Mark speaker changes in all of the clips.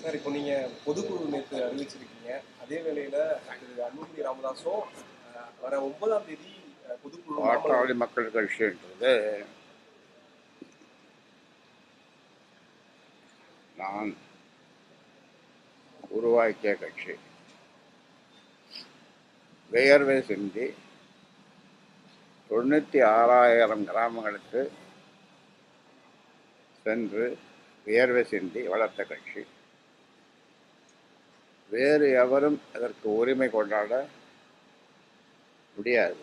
Speaker 1: Sir இப்போ நீங்க பொதுக்குழு நேற்று அறிவிச்சிருக்கீங்க. அதே வேளையில திரு அன்புமணி ராமதாஸும் வர ஒன்பதாம் தேதி பொதுக்குழு
Speaker 2: பாட்டாளி மக்கள் கட்சின்றது நான் உருவாக்கிய கட்சி. வியர்வை சிந்தி தொண்ணூற்றி ஆறாயிரம் கிராமங்களுக்கு சென்று வியர்வை சிந்தி வளர்த்த கட்சி. வேறு எவரும் அதற்கு உரிமை கொண்டாட முடியாது.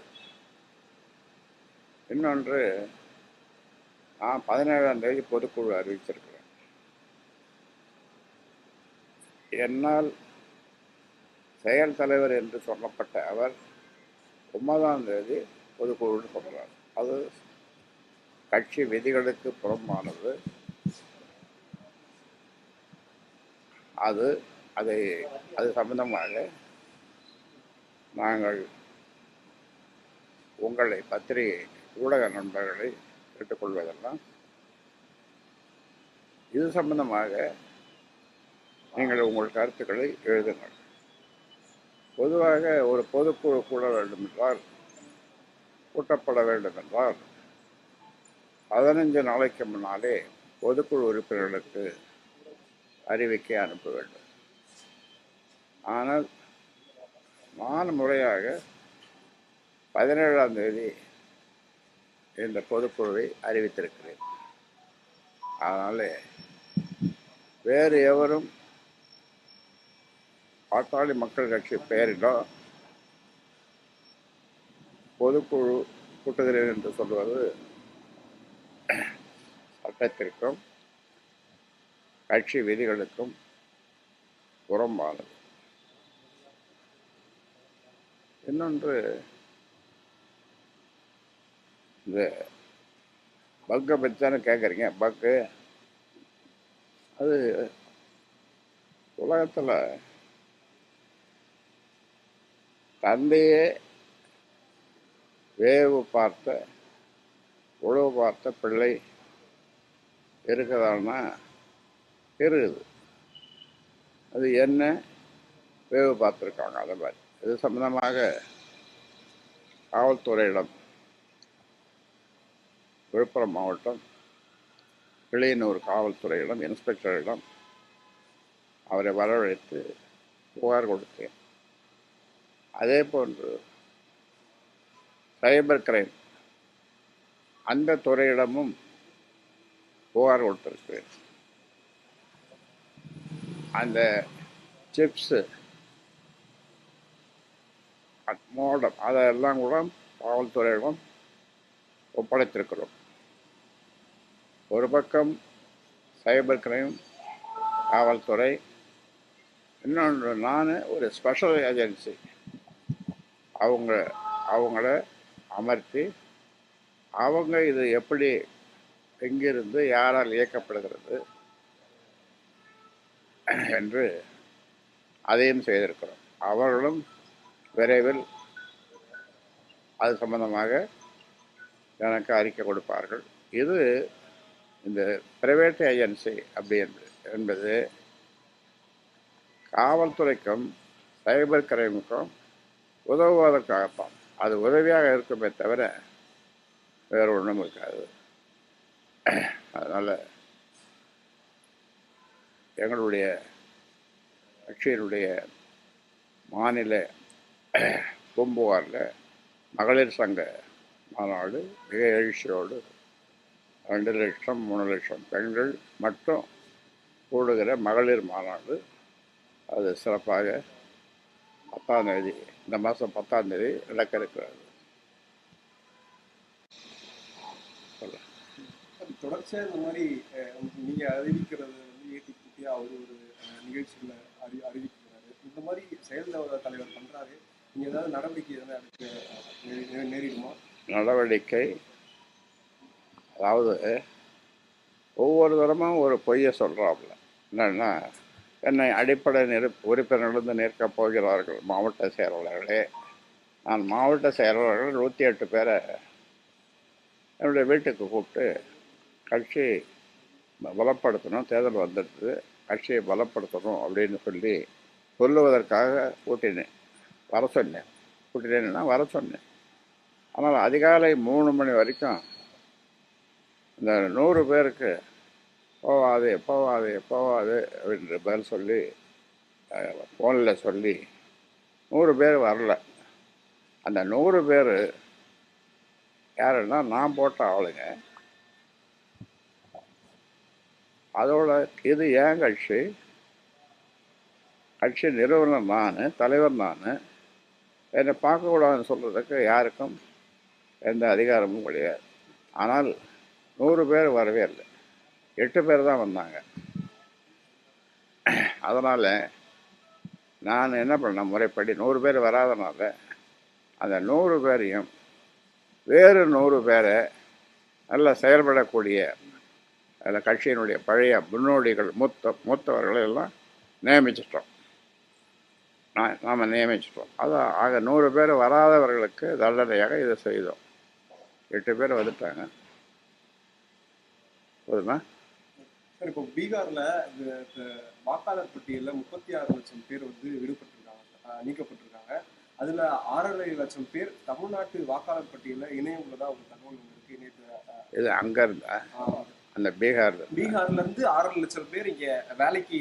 Speaker 2: இன்னொன்று நான் பதினேழாம் தேதி பொதுக்குழு அறிவிச்சிருக்கிறேன் என்னால் செயல் தலைவர் என்று சொல்லப்பட்ட அவர் ஒன்பதாம் தேதி பொதுக்குழுன்னு சொல்கிறார் அது கட்சி விதிகளுக்கு புறம்பானது. அது அதை அது சம்பந்தமாக நாங்கள் உங்களை பத்திரிகை ஊடக நண்பர்களை கேட்டுக்கொள்வதெல்லாம் இது சம்பந்தமாக நீங்கள் உங்கள் கருத்துக்களை எழுதுங்கள். பொதுவாக ஒரு பொதுக்குழு கூட வேண்டும் என்றால் கூட்டப்பட வேண்டும் என்றால் பதினஞ்சு நாளைக்கு முன்னாலே பொதுக்குழு உறுப்பினர்களுக்கு அறிவிக்கை அனுப்ப வேண்டும். ஆனால் மான முறையாக பதினேழாம் தேதி இந்த பொதுக்குழுவை அறிவித்திருக்கிறேன். அதனால் வேறு எவரும் பாட்டாளி மக்கள் கட்சி பெயரிலோ பொதுக்குழு கூட்டுகிறேன் என்று சொல்வது சட்டத்திற்கும் கட்சி விதிகளுக்கும் புறம்பானது. இன்னொன்று இந்த பக்கை பச்சான்னு கேட்குறீங்க பக்கு அது உலகத்தில் தந்தையே வேவு பார்த்த உழவு பார்த்த பிள்ளை இருக்குதான்னா இருக்குது. அது என்ன? வேவு பார்த்துருக்காங்க அதை மாதிரி. இது சம்பந்தமாக காவல்துறையிடம் விழுப்புரம் மாவட்டம் கிளியனூர் காவல்துறையிடம் இன்ஸ்பெக்டரிடம் அவரை வரவழைத்து புகார் கொடுத்தேன். அதே போன்று சைபர் கிரைம் அந்த துறையிடமும் புகார் கொடுத்திருக்கிறேன். அந்த சிப்ஸு மோடம் அதெல்லாம் கூட காவல்துறையிடம் ஒப்படைத்திருக்கிறோம். ஒரு பக்கம் சைபர் கிரைம் காவல்துறை இன்னொன்று நான் ஒரு ஸ்பெஷல் ஏஜென்சி. அவங்க அவங்கள அமர்த்தி அவங்க இது எப்படி எங்கிருந்து யாரால் இயக்கப்படுகிறது என்று அதையும் செய்திருக்கிறோம். அவர்களும் விரைவில் அது சம்பந்தமாக எனக்கு அறிக்கை கொடுப்பார்கள். இது இந்த பிரைவேட் ஏஜென்சி அப்படி என்பது என்பது காவல்துறைக்கும் சைபர் கிரைமுக்கும் உதவுவதற்காகத்தான். அது உதவியாக இருக்குமே தவிர வேறு ஒன்றும் இருக்காது. அதனால் எங்களுடைய கட்சியினுடைய மாநில பூம்புகாரில் மகளிர் சங்க மாநாடு மிக எழுச்சியோடு ரெண்டு லட்சம் மூணு லட்சம் பெண்கள் மட்டும் கூடுகிற மகளிர் மாநாடு. அது சிறப்பாக பத்தாம் தேதி இந்த மாதம் பத்தாம் தேதி நடக்க இருக்கிறது.
Speaker 1: தொடர்ச்சியாக இந்த மாதிரி நீங்கள் அறிவிக்கிறது வந்து ஏற்றி கூட்டியா அவர் ஒரு நிகழ்ச்சியில் அறி அறிவிக்கிறாரு. இந்த மாதிரி செயல் தலைவர் பண்ணுறாரு ஏதாவது நடவடிக்கை அதுக்கு நேரிடுமா?
Speaker 2: நடவடிக்கை அதாவது ஒவ்வொரு தரமும் ஒரு பொய்யை சொல்கிறாப்புல என்னென்னா என்னை அடிப்படை நிறு உறுப்பினர்களிருந்து நிற்கப் போகிறார்கள் மாவட்ட செயலாளர்களே. நான் மாவட்ட செயலாளர்கள் நூற்றி எட்டு பேரை என்னுடைய வீட்டுக்கு கூப்பிட்டு கட்சி பலப்படுத்தணும் தேர்தல் வந்துடுது கட்சியை பலப்படுத்தணும் அப்படின்னு சொல்லி சொல்லுவதற்காக கூட்டினேன். வர சொன்னேன். கூட்டிட்டேன்னா வர சொன்னேன். ஆனால் அதிகாலை மூணு மணி வரைக்கும் இந்த நூறு பேருக்கு போவாது போவாது போவாது அப்படின்ற பதில் சொல்லி ஃபோனில் சொல்லி நூறு பேர் வரல. அந்த நூறு பேர் யாருன்னா நான் போட்ட ஆளுங்க. அதோட இது ஏன் கட்சி? கட்சி நிறுவனர் நான் தலைவர் நான். என்னை பார்க்கக்கூடாதுன்னு சொல்கிறதுக்கு யாருக்கும் எந்த அதிகாரமும் கிடையாது. ஆனால் நூறு பேர் வரவே இல்லை. எட்டு பேர் தான் வந்தாங்க. அதனால் நான் என்ன பண்ணேன்? முறைப்படி நூறு பேர் வராதனால அந்த நூறு பேரையும் வேறு நூறு பேரை நல்லா செயல்படக்கூடிய அதில் கட்சியினுடைய பழைய முன்னோடிகள் மூத்த மூத்தவர்களை எல்லாம் நியமிச்சிட்டோம். நாம் நியமிச்சிட்டோம். அதான் ஆக நூறு பேர் வராதவர்களுக்கு தண்டனையாக இதை செய்தோம். எட்டு பேர் வந்துட்டாங்க. போதுமா?
Speaker 1: சார் இப்போ பீகார்ல வாக்காளர் பட்டியல்ல முப்பத்தி ஆறு லட்சம் பேர் வந்து விடுபட்டிருக்காங்க. நீக்கப்பட்டிருக்காங்க. அதுல ஆறரை லட்சம் பேர் தமிழ்நாட்டு வாக்காளர் பட்டியல்ல இணையம் உள்ளதா ஒரு தகவல் நேற்று அஹ்,
Speaker 2: இது அங்கே இருந்தா? அந்த பீகார்
Speaker 1: பீகார்ல இருந்து ஆறரை லட்சம் பேர் இங்க வேலைக்கு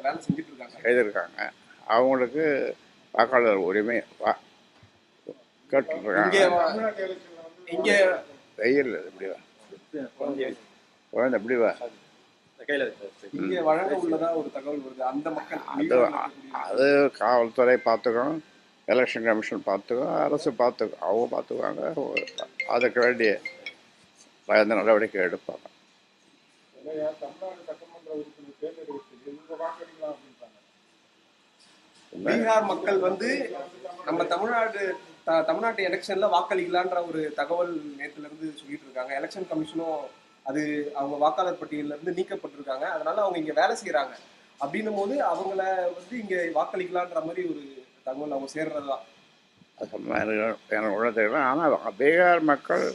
Speaker 1: வேலை செஞ்சுட்டு இருக்காங்க.
Speaker 2: செய்திருக்காங்க. அவங்களுக்கு வாக்காளர் உரிமை வா
Speaker 1: இங்க
Speaker 2: கேட்டுருக்காங்க வெயில் இப்படி வா. குழந்தை இப்படி வா.
Speaker 1: இங்க வழங்க உள்ளதா ஒரு தகவல் வருது. அந்த மக்கள்
Speaker 2: அது அது காவல்துறை பார்த்துக்கும் எலெக்ஷன் கமிஷன் பார்த்துக்கும் அரசு பார்த்துக்கும் அவங்க பார்த்துக்குவாங்க. அதுக்கு வேண்டிய பயந்த நடவடிக்கை எடுப்பாங்க.
Speaker 1: பீகார் மக்கள் வந்து நம்ம தமிழ்நாடு தமிழ்நாட்டு எலெக்ஷன்ல வாக்களிக்கலான்ற ஒரு தகவல் நேத்துல இருந்து சொல்லிட்டு இருக்காங்க. எலெக்ஷன் கமிஷனும் அது அவங்க வாக்காளர் பட்டியல்ல இருந்து நீக்கப்பட்டிருக்காங்க. அதனால அவங்க இங்க வேலை செய்யறாங்க அப்படின்னும் போது அவங்கள வந்து இங்க வாக்களிக்கலான்ற மாதிரி ஒரு தகவல் அவங்க சேர்றதா.
Speaker 2: அது சொன்னா எனக்கு ஒன்றும் தெரியல. ஆனால் பீகார் மக்கள்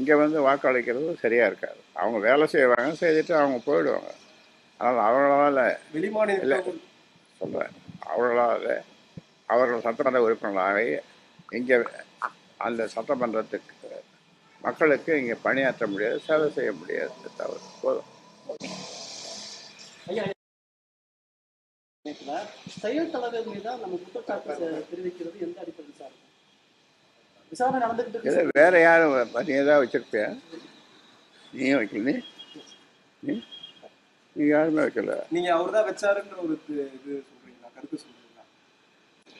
Speaker 2: இங்கே வந்து வாக்களிக்கிறது சரியாக இருக்காது. அவங்க வேலை செய்வாங்க செய்துட்டு அவங்க போயிடுவாங்க. ஆனால் அவங்களால
Speaker 1: வெளிமாநில
Speaker 2: சொல்கிறேன் அவர்களால் அவர்கள் சட்டமன்ற உறுப்பினர்களாகி இங்கே அந்த சட்டமன்றத்துக்கு மக்களுக்கு இங்கே பணியாற்ற முடியாது சேவை செய்ய முடியாது தவிர போதும்.
Speaker 3: செயல் தலைவர் மீதா நம்ம குற்றச்சாட்டு செ- தெரிவிக்கிறது எந்த அடிப்படையில் சார் விசாரணை நடந்துகிட்டு
Speaker 2: இதை
Speaker 3: இருக்கு
Speaker 2: வேற யாரும் நீ ஏதாவது வச்சிருப்பியா? நீ வைக்கல நீ? யாருமே வைக்கல.
Speaker 1: நீங்க அவர் தான் வச்சாருன்ற ஒரு இது கருத்து சொல்றீங்களா?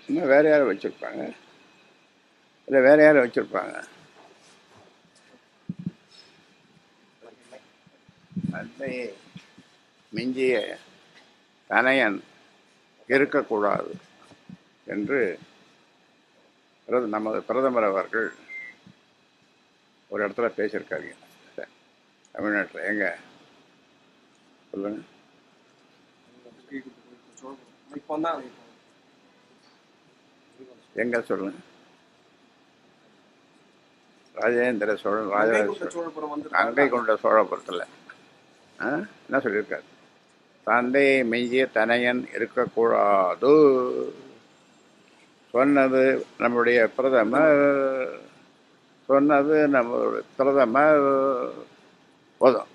Speaker 2: இன்னும் வேற யாரும் வச்சிருப்பாங்க? இல்லை வேற யாரும் வச்சிருப்பாங்க? தந்தை மிஞ்சிய தனையன் இருக்கக்கூடாது என்று பிரத- நமது பிரதமர் அவர்கள் ஒரு இடத்துல பேசியிருக்காங்க தமிழ்நாட்டில். எங்க? சொல்லுங்க.
Speaker 1: இப்போ தான்
Speaker 2: எங்க சொல்லுங்க ராஜேந்திர சோழன் ராஜராஜ சோழன் கங்கை கொண்ட சோழபுரத்தில். என்ன சொல்லியிருக்காரு? தந்தையை மெய்ய தனையன் இருக்கக்கூடாது. சொன்னது நம்முடைய பிரதமர். சொன்னது நம்மளுடைய பிரதமர். போதும்.